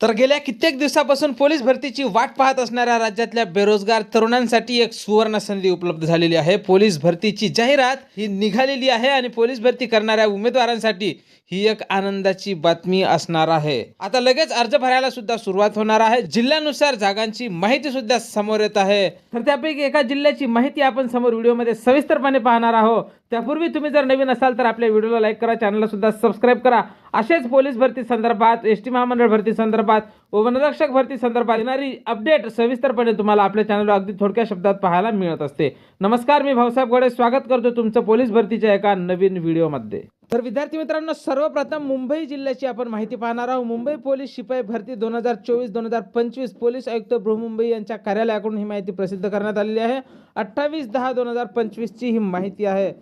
तर गेल्या कित्येक दिवसापासून पोलीस भरतीची वाट पाहत असणाऱ्या राज्यातल्या बेरोजगार तरुणांसाठी एक सुवर्ण संधी उपलब्ध झालेली आहे. पोलीस भरतीची जाहिरात ही निघालेली आहे आणि पोलीस भरती करणाऱ्या उमेदवारांसाठी ही एक आनंदाची बातमी असणार आहे. आता लगेच अर्ज भरायला सुद्धा सुरुवात होणार आहे. जिल्ह्यानुसार जागांची माहिती सुद्धा समोर येत आहे. तर त्यापैकी एका जिल्ह्याची माहिती आपण समोर व्हिडिओमध्ये सविस्तरपणे पाहणार आहोत. त्यापूर्वी तुम्ही जर नवीन असाल तर आपल्या व्हिडिओला लाईक करा चॅनलला सुद्धा सबस्क्राईब करा असेच पोलीस भरती संदर्भात एस टी महामंडळ भरती संदर्भात व वनरक्षक भरती संदर्भात येणारी अपडेट सविस्तरपणे तुम्हाला आपल्या चॅनलवर अगदी थोडक्या शब्दात पाहायला मिळत असते. नमस्कार मी भाऊसाहेब गोडे. स्वागत करतो तुमचं पोलीस भरतीच्या एका नवीन व्हिडिओमध्ये. तर विद्यार्थी मित्रांनो सर्वप्रथम मुंबई जिल्ह्याची आपण माहिती पाहणार आहोत. मुंबई पोलीस शिपाई भरती दोन हजार चोवीस दोन हजार पंचवीस पोलीस आयुक्त बृहमुंबई यांच्या कार्यालयाकडून ही माहिती प्रसिद्ध करण्यात आलेली आहे. अठ्ठावीस दहा दोन हजार पंचवीसची ही माहिती आहे.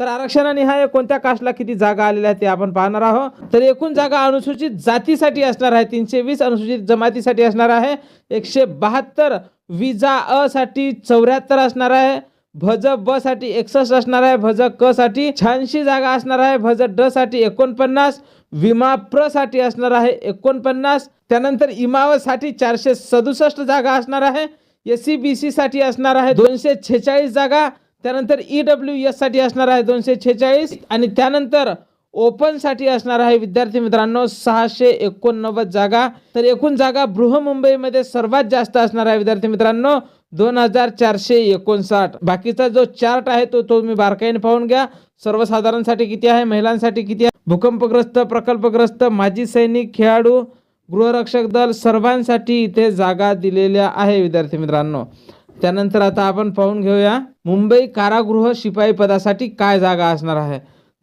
तर आरक्षणानिहाय कोणत्या कास्टला किती जागा आलेल्या आहेत ते आपण पाहणार आहोत. तर एकूण जागा अनुसूचित जातीसाठी असणार आहे तीनशे वीस अनुसूचित जमातीसाठी असणार आहे एकशे बहात्तर विजा अ साठी चौऱ्याहत्तर असणार आहे भज ब साठी एकसष्ट असणार आहे भज क साठी शहाऐंशी जागा असणार आहे भज ड साठी एकोणपन्नास विमा प्रसाठी असणार आहे एकोणपन्नास त्यानंतर इमावसाठी चारशे सदुसष्ट जागा असणार आहे एस सी बी सी साठी असणार आहे दोनशे छेचाळीस जागा त्यानंतर ई डब्ल्यू एससाठी असणार आहे दोनशे छेचाळीस आणि त्यानंतर ओपनसाठी असणार आहे विद्यार्थी मित्रांनो सहाशे एकोणनव्वद जागा. तर एकूण जागा बृहमुंबईमध्ये सर्वात जास्त असणार आहे विद्यार्थी मित्रांनो दोन हजार चारशे एकोणसाठ. बाकीचा जो चार्ट आहे तो तो तुम्ही बारकाईने पाहून घ्या. सर्वसाधारणसाठी किती आहे महिलांसाठी किती आहे? भूकंपग्रस्त प्रकल्पग्रस्त माजी सैनिक खेळाडू गृहरक्षक दल सर्वांसाठी इथे जागा दिलेल्या आहे विद्यार्थी मित्रांनो. त्यानंतर आता आपण पाहून घेऊया मुंबई कारागृह शिपाई पदासाठी काय जागा असणार आहे.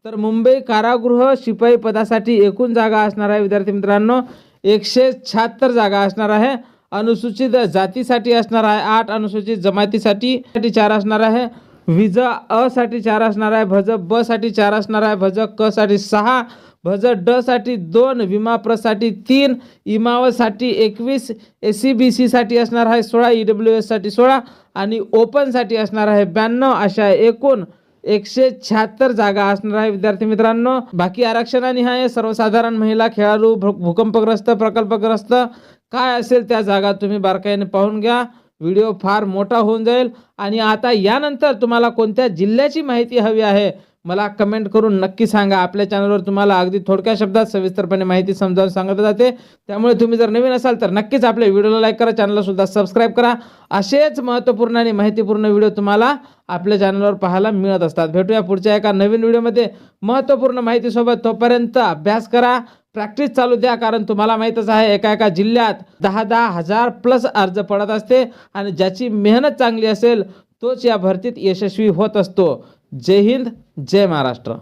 तर मुंबई कारागृह शिपाई पदासाठी एकूण जागा असणार आहे विद्यार्थी मित्रांनो एकशे शहात्तर जागा असणार आहे. अनुसूचित जातीसाठी असणार आहे आठ अनुसूचित जमातीसाठी साठी चार असणार आहे. विज अ साठी चार असणार आहे भज ब साठी चार असणार आहे भज क साठी सहा भज ड साठी दोन विमा तीन इमावसाठी एकवीस ए सी बी सीसाठी असणार आहे सोळा ई डब्ल्यू एससाठी सोळा आणि ओपनसाठी असणार आहे ब्याण्णव अशा एकूण एकशे शहात्तर जागा असणार आहे. विद्यार्थी मित्रांनो बाकी आरक्षणानिहाय सर्वसाधारण महिला खेळाडू भू- भूकंपग्रस्त प्रकल्पग्रस्त काय असेल त्या जागा तुम्ही बारकाईने पाहून घ्या. व्हिडिओ फार मोठा होऊन जाईल. आणि आता यानंतर तुम्हाला कोणत्या जिल्ह्याची माहिती हवी आहे मला कमेंट करून नक्की सांगा. आपल्या चॅनलवर तुम्हाला अगदी थोडक्या शब्दात सविस्तरपणे माहिती समजावून सांगितलं जाते. त्यामुळे तुम्ही जर नवीन असाल तर नक्कीच आपल्या व्हिडिओला लाईक करा चॅनलला सुद्धा सबस्क्राईब करा. असेच महत्त्वपूर्ण आणि माहितीपूर्ण व्हिडिओ तुम्हाला आपल्या चॅनलवर पाहायला मिळत असतात. भेटूया पुढच्या एका नवीन व्हिडिओमध्ये. महत्त्वपूर्ण माहितीसोबत तोपर्यंत अभ्यास करा. प्रॅक्टिस चालू द्या कारण तुम्हाला माहीतच आहे एका एका जिल्ह्यात दहा दहा हजार प्लस अर्ज पडत असते आणि ज्याची मेहनत चांगली असेल तोच या भरतीत यशस्वी होत असतो. जय हिंद जय महाराष्ट्र.